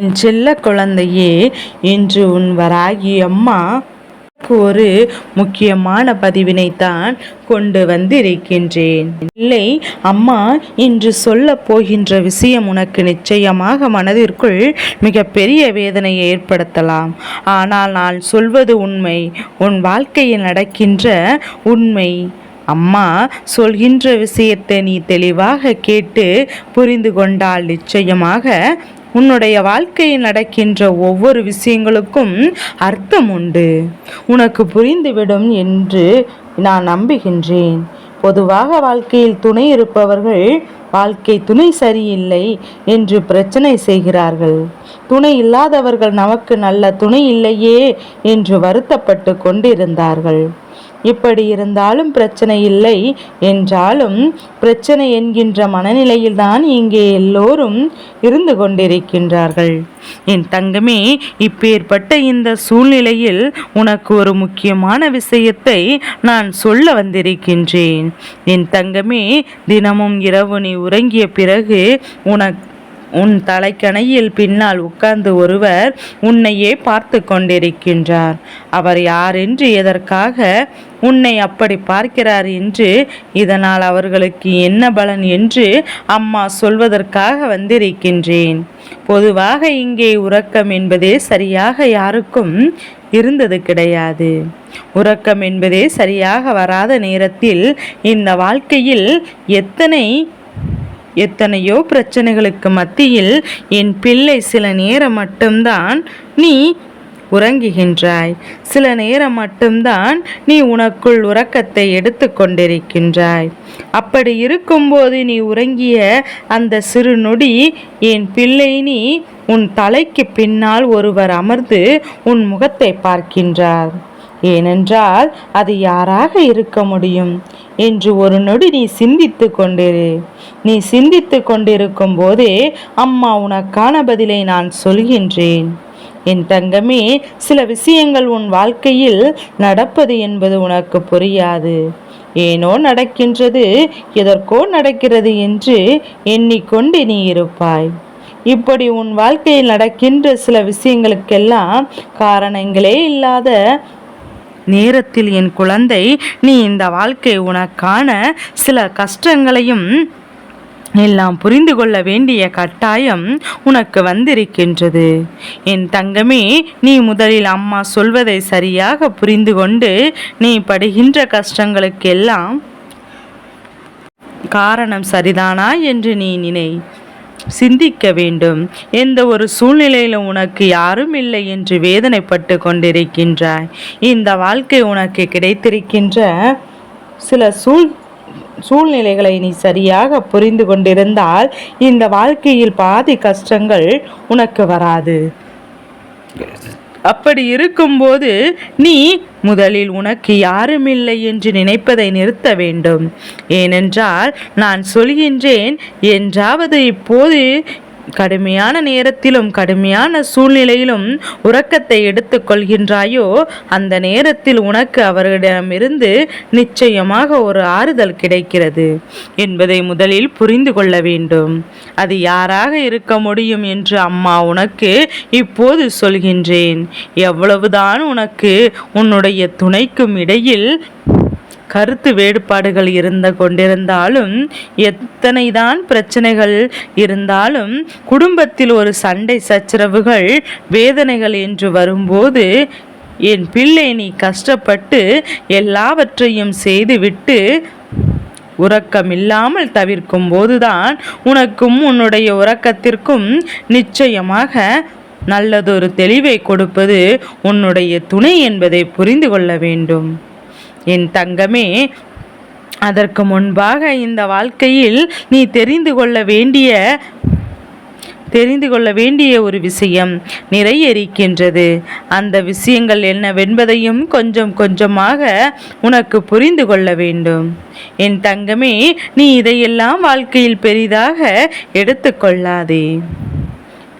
என் செல்ல குழந்தையே இன்று உன் வராகி அம்மா ஒரு முக்கியமான பதிவினைத்தான் கொண்டு வந்திருக்கின்றேன். இல்லை அம்மா இன்று சொல்ல போகின்ற விஷயம் உனக்கு நிச்சயமாக மனதிற்குள் மிகப்பெரிய வேதனையை ஏற்படுத்தலாம். ஆனால் நான் சொல்வது உண்மை. உன் வாழ்க்கையில் நடக்கின்ற உண்மை. அம்மா சொல்கின்ற விஷயத்தை நீ தெளிவாக கேட்டு புரிந்து கொண்டால் நிச்சயமாக உன்னுடைய வாழ்க்கையில் நடக்கின்ற ஒவ்வொரு விஷயங்களுக்கும் அர்த்தம் உண்டு. உனக்கு புரிந்துவிடும் என்று நான் நம்புகின்றேன். பொதுவாக வாழ்க்கையில் துணை இருப்பவர்கள் வாழ்க்கை துணை சரியில்லை என்று பிரச்சனை செய்கிறார்கள். துணை இல்லாதவர்கள் நமக்கு நல்ல துணை இல்லையே என்று வருத்தப்பட்டு கொண்டிருந்தார்கள். இப்படி இருந்தாலும் பிரச்சனை இல்லை. என்றாலும் பிரச்சனை என்கின்ற மனநிலையில்தான் இங்கே எல்லோரும் இருந்து கொண்டிருக்கின்றார்கள். என் தங்கமே இப்பேற்பட்ட இந்த சூழ்நிலையில் உனக்கு ஒரு முக்கியமான விஷயத்தை நான் சொல்ல வந்திருக்கின்றேன். என் தங்கமே தினமும் இரவு நீ உறங்கிய பிறகு உனக்கு உன் தலைக்கணையில் பின்னால் உட்கார்ந்து ஒருவர் உன்னையே பார்த்து கொண்டிருக்கின்றார். அவர் யாரென்று எதற்காக உன்னை அப்படி பார்க்கிறார் என்று இதனால் அவர்களுக்கு என்ன பலன் என்று அம்மா சொல்வதற்காக வந்திருக்கின்றேன். பொதுவாக இங்கே உறக்கம் என்பதே சரியாக யாருக்கும் இருந்தது கிடையாது. உறக்கம் என்பதே சரியாக வராத நேரத்தில் இந்த வாழ்க்கையில் எத்தனை எத்தனையோ பிரச்சனைகளுக்கு மத்தியில் என் பிள்ளை சில நேரம் மட்டும்தான் நீ உறங்குகின்றாய். சில நேரம் மட்டும்தான் நீ உனக்குள் உறக்கத்தை எடுத்து கொண்டிருக்கின்றாய். அப்படி இருக்கும்போது நீ உறங்கிய அந்த சிறு நொடி என் பிள்ளை நீ உன் தலைக்கு பின்னால் ஒருவர் அமர்ந்து உன் முகத்தை பார்க்கின்றார். ஏனென்றால் அது யாராக இருக்க முடியும்? என்று ஒரு நொடி நீ சிந்தித்து கொண்டிரு. நீ சிந்தித்து கொண்டிருக்கும் போதே அம்மா உனக்கான பதிலை நான் சொல்கின்றேன். என் தங்கமே சில விஷயங்கள் உன் வாழ்க்கையில் நடப்பது என்பது உனக்கு புரியாது. ஏனோ நடக்கின்றது எதற்கோ நடக்கிறது என்று எண்ணிக்கொண்டு நீ இருப்பாய். இப்படி உன் வாழ்க்கையில் நடக்கின்ற சில விஷயங்களுக்கெல்லாம் காரணங்களே இல்லாத நேரத்தில் என் குழந்தை நீ இந்த வாழ்க்கை உனக்கான சில கஷ்டங்களையும் எல்லாம் புரிந்து கொள்ள வேண்டிய கட்டாயம் உனக்கு வந்திருக்கின்றது. என் தங்கமே நீ முதலில் அம்மா சொல்வதை சரியாக புரிந்து கொண்டு நீ படுகின்ற கஷ்டங்களுக்கெல்லாம் காரணம் சரிதானா என்று நீ நினை. சிந்திக்க வேண்டும். எந்த ஒரு சூழ்நிலையில் உனக்கு யாரும் இல்லை என்று வேதனைப்பட்டு கொண்டிருக்கின்றாய். இந்த வாழ்க்கை உனக்கு கிடைத்திருக்கின்ற சில சூழ் சூழ்நிலைகளை நீ சரியாக புரிந்து கொண்டிருந்தால் இந்த வாழ்க்கையில் பாதி கஷ்டங்கள் உனக்கு வராது. அப்படி இருக்கும்போது நீ முதலில் உனக்கு யாருமில்லை என்று நினைப்பதை நிறுத்த வேண்டும். ஏனென்றால் நான் சொல்கின்றேன் என்றாவது இப்போது கடுமையான நேரத்திலும் கடுமையான சூழ்நிலையிலும் உறக்கத்தை எடுத்துக்கொள்கின்றாயோ அந்த நேரத்தில் உனக்கு அவர்களிடமிருந்து நிச்சயமாக ஒரு ஆறுதல் கிடைக்கிறது என்பதை முதலில் புரிந்து கொள்ள வேண்டும். அது யாராக இருக்க முடியும் என்று அம்மா உனக்கு இப்போது சொல்கின்றேன். எவ்வளவுதான் உனக்கு உன்னுடைய துணைக்கும் இடையில் கருத்து வேறுபாடுகள் இருந்த கொண்டிருந்தாலும் எத்தனைதான் பிரச்சனைகள் இருந்தாலும் குடும்பத்தில் ஒரு சண்டை சச்சரவுகள் வேதனைகள் என்று வரும்போது என் பிள்ளை நீ கஷ்டப்பட்டு எல்லாவற்றையும் செய்துவிட்டு உறக்கமில்லாமல் தவிர்க்கும் போதுதான் உனக்கும் உன்னுடைய உறக்கத்திற்கும் நிச்சயமாக நல்லதொரு தெளிவை கொடுப்பது உன்னுடைய துணை என்பதை புரிந்து கொள்ள வேண்டும். என் தங்கமே அதற்கு முன்பாக இந்த வாழ்க்கையில் நீ தெரிந்து கொள்ள வேண்டிய தெரிந்து கொள்ள வேண்டிய ஒரு விஷயம் நிறைய இருக்கின்றது அந்த விஷயங்கள் என்னவென்பதையும் கொஞ்சம் கொஞ்சமாக உனக்கு புரிந்து கொள்ள வேண்டும். என் தங்கமே நீ இதையெல்லாம் வாழ்க்கையில் பெரிதாக எடுத்துக்கொள்ளாதே.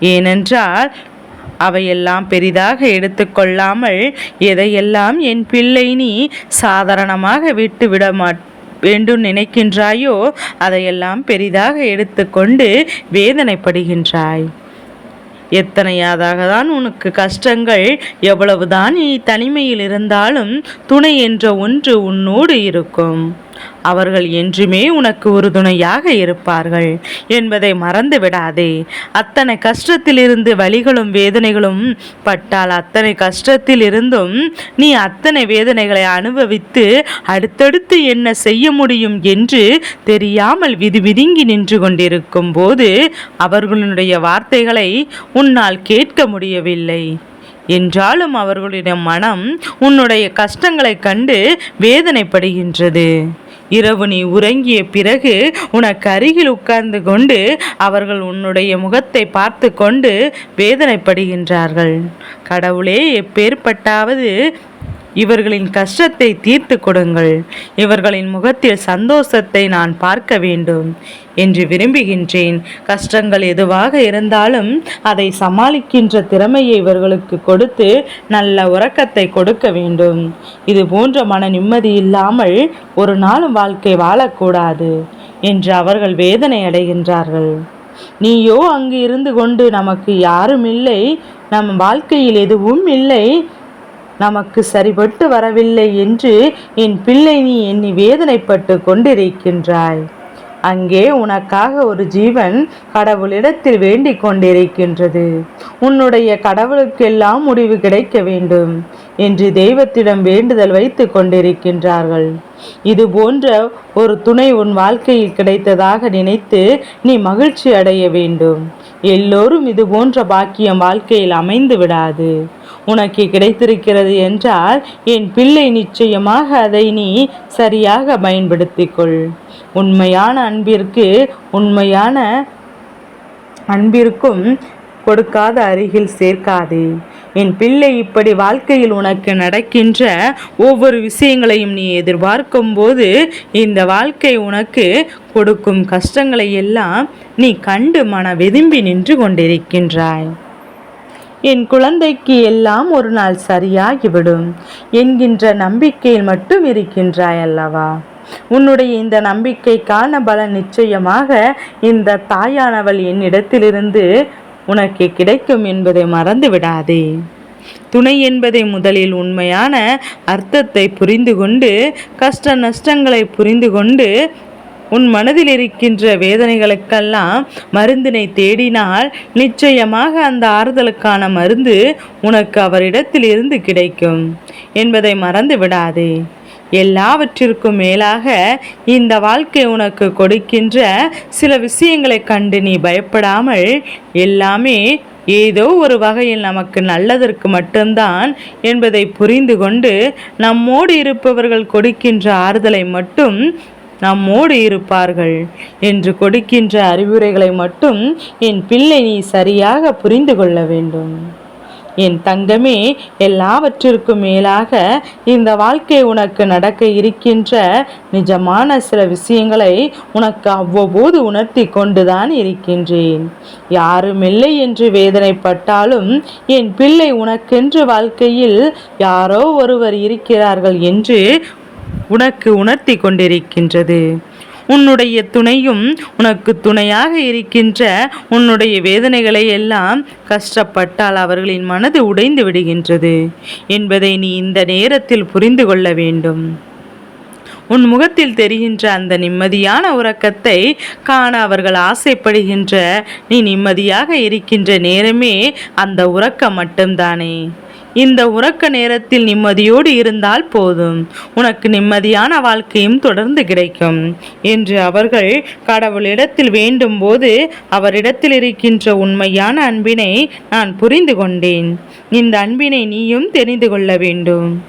ஏனென்றால் அவையெல்லாம் பெரிதாக எடுத்துக்கொள்ளாமல் எதையெல்லாம் என் பிள்ளை நீ சாதாரணமாக விட்டுவிட மாட் வேண்டும் நினைக்கின்றாயோ அதையெல்லாம் பெரிதாக எடுத்துக்கொண்டு வேதனைப்படுகின்றாய். எத்தனையாதாக தான் உனக்கு கஷ்டங்கள் எவ்வளவுதான் நீ தனிமையில் இருந்தாலும் துணை என்ற ஒன்று உன்னோடு இருக்கும். அவர்கள் என்றுமே உனக்கு உறுதுணையாக இருப்பார்கள் என்பதை மறந்து விடாதே. அத்தனை கஷ்டத்திலிருந்து வலிகளும் வேதனைகளும் பட்டால் அத்தனை கஷ்டத்தில் இருந்தும் நீ அத்தனை வேதனைகளை அனுபவித்து அடுத்தடுத்து என்ன செய்ய முடியும் என்று தெரியாமல் விதி விதுங்கி நின்று கொண்டிருக்கும் போது அவர்களுடைய வார்த்தைகளை உன்னால் கேட்க முடியவில்லை. என்றாலும் அவர்களுடைய மனம் உன்னுடைய கஷ்டங்களைக் கண்டு வேதனைப்படுகின்றது. இரவு நீ உறங்கிய பிறகு உனக்கு அருகில் உட்கார்ந்து கொண்டு அவர்கள் உன்னுடைய முகத்தை பார்த்து கொண்டு வேதனைப்படுகின்றார்கள். கடவுளே எப்பேற்பட்டாவது இவர்களின் கஷ்டத்தை தீர்த்து கொடுங்கள். இவர்களின் முகத்தில் சந்தோஷத்தை நான் பார்க்க வேண்டும் என்று விரும்புகின்றேன். கஷ்டங்கள் எதுவாக இருந்தாலும் அதை சமாளிக்கின்ற திறமையை இவர்களுக்கு கொடுத்து நல்ல உறக்கத்தை கொடுக்க வேண்டும். இது போன்ற மன நிம்மதி இல்லாமல் ஒரு நாளும் வாழ்க்கை வாழக்கூடாது என்று அவர்கள் வேதனை அடைகின்றார்கள். நீயோ அங்கு இருந்து கொண்டு நமக்கு யாரும் இல்லை. நம் வாழ்க்கையில் எதுவும் இல்லை. நமக்கு சரிபட்டு வரவில்லை என்று என் பிள்ளை நீ எண்ணி வேதனைப்பட்டு கொண்டிருக்கின்றாய். அங்கே உனக்காக ஒரு ஜீவன் கடவுளிடத்தில் வேண்டிக் கொண்டிருக்கின்றது. உன்னுடைய கடவுளுக்கெல்லாம் முடிவு கிடைக்க வேண்டும் என்று தெய்வத்திடம் வேண்டுதல் வைத்து கொண்டிருக்கின்றார்கள். இது போன்ற ஒரு துணை உன் வாழ்க்கையில் கிடைத்ததாக நினைத்து நீ மகிழ்ச்சி அடைய வேண்டும். எல்லோரும் இது போன்ற பாக்கியம் வாழ்க்கையில் அமைந்து விடாது. உனக்கு கிடைத்திருக்கிறது என்றால் என் பிள்ளை நிச்சயமாக அதை நீ சரியாக பயன்படுத்திக்கொள். உண்மையான அன்பிற்கு உண்மையான அன்பிற்கும் கொடுக்காத அருகில் சேர்க்காதே. என் பிள்ளை இப்படி வாழ்க்கையில் உனக்கு நடக்கின்ற ஒவ்வொரு விஷயங்களையும் நீ எதிர்பார்க்கும் போது இந்த வாழ்க்கை உனக்கு கொடுக்கும் கஷ்டங்களை எல்லாம் நீ கண்டு மன வெதும்பி நின்று கொண்டிருக்கின்றாய். என் குழந்தைக்கு எல்லாம் ஒரு நாள் சரியாகிவிடும் என்கின்ற நம்பிக்கையில் மட்டும் இருக்கின்றாய் அல்லவா? உன்னுடைய இந்த நம்பிக்கைக்கான பலன் நிச்சயமாக இந்த தாயானவள் என்னிடத்திலிருந்து உனக்கு கிடைக்கும் என்பதை மறந்து விடாதே. துணை என்பதை முதலில் உண்மையான அர்த்தத்தை புரிந்து கொண்டு கஷ்ட நஷ்டங்களை புரிந்து கொண்டு உன் மனதில் இருக்கின்ற வேதனைகளுக்கெல்லாம் மருந்தினை தேடினால் நிச்சயமாக அந்த ஆறுதலுக்கான மருந்து உனக்கு அவரிடத்தில் இருந்து கிடைக்கும் என்பதை மறந்து விடாதே. எல்லாவற்றிற்கும் மேலாக இந்த வாழ்க்கை உனக்கு கொடுக்கின்ற சில விஷயங்களை கண்டு நீ பயப்படாமல் எல்லாமே ஏதோ ஒரு வகையில் நமக்கு நல்லதற்கு மட்டும்தான் என்பதை புரிந்து கொண்டு நம்மோடு இருப்பவர்கள் கொடுக்கின்ற ஆறுதலை மட்டும் நம்மோடு இருப்பார்கள் என்று கொடுக்கின்ற அறிவுரைகளை மட்டும் என் பிள்ளை நீ சரியாக புரிந்து கொள்ள வேண்டும். என் தங்கமே எல்லாவற்றிற்கும் மேலாக இந்த வாழ்க்கை உனக்கு நடக்க இருக்கின்ற நிஜமான சில விஷயங்களை உனக்கு அவ்வப்போது உணர்த்தி கொண்டுதான் இருக்கின்றேன். யாரும் இல்லை என்று வேதனைப்பட்டாலும் என் பிள்ளை உனக்கென்று வாழ்க்கையில் யாரோ ஒருவர் இருக்கிறார்கள் என்று உனக்கு உணர்த்தி கொண்டிருக்கின்றது. உன்னுடைய துணையும் உனக்கு துணையாக இருக்கின்ற உன்னுடைய வேதனைகளை எல்லாம் கஷ்டப்பட்டால் அவர்களின் மனது உடைந்து விடுகின்றது என்பதை நீ இந்த நேரத்தில் புரிந்து கொள்ள வேண்டும். உன் முகத்தில் தெரிகின்ற அந்த நிம்மதியான உறக்கத்தை காண அவர்கள் ஆசைப்படுகின்ற நீ நிம்மதியாக இருக்கின்ற நேரமே அந்த உறக்கம் மட்டும்தானே. இந்த உறக்க நேரத்தில் நிம்மதியோடு இருந்தால் போதும். உனக்கு நிம்மதியான வாழ்க்கையும் தொடர்ந்து கிடைக்கும். என்று அவர்கள் கடவுளிடத்தில் வேண்டும் போது அவரிடத்தில் இருக்கின்ற உண்மையான அன்பினை நான் புரிந்து கொண்டேன். இந்த அன்பினை நீயும் தெரிந்து கொள்ள வேண்டும்.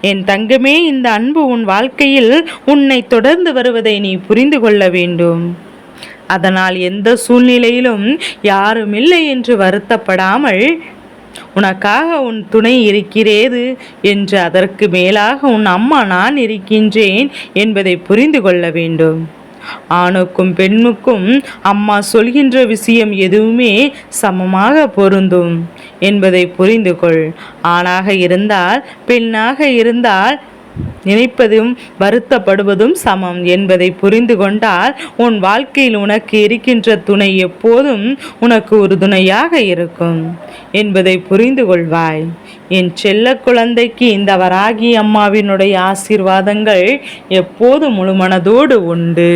என் தங்கமே இந்த அன்பு உன் வாழ்க்கையில் உன்னை தொடர்ந்து வருவதை நீ புரிந்து கொள்ள வேண்டும். அதனால் எந்த சூழ்நிலையிலும் யாரும் இல்லை என்று வருத்தப்படாமல் உனக்காக உன் துணை இருக்கிறேது என்று அதற்கு மேலாக உன் அம்மா நான் இருக்கின்றேன் என்பதை புரிந்து கொள்ள வேண்டும். ஆணுக்கும் பெண்ணுக்கும் அம்மா சொல்கின்ற விஷயம் எதுவுமே சமமாக பொருந்தும் என்பதை புரிந்து கொள். ஆணாக இருந்தால் பெண்ணாக இருந்தால் நினைப்பதும் வருத்தப்படுவதும் சமம் என்பதை புரிந்து கொண்டால் உன் வாழ்க்கையில் உனக்கு இருக்கின்ற துணை எப்போதும் உனக்கு உறுதுணையாக இருக்கும் என்பதை புரிந்து கொள்வாய். என் செல்ல குழந்தைக்கு இந்த வராகி அம்மாவினுடைய ஆசீர்வாதங்கள் எப்போதும் முழுமனதோடு உண்டு.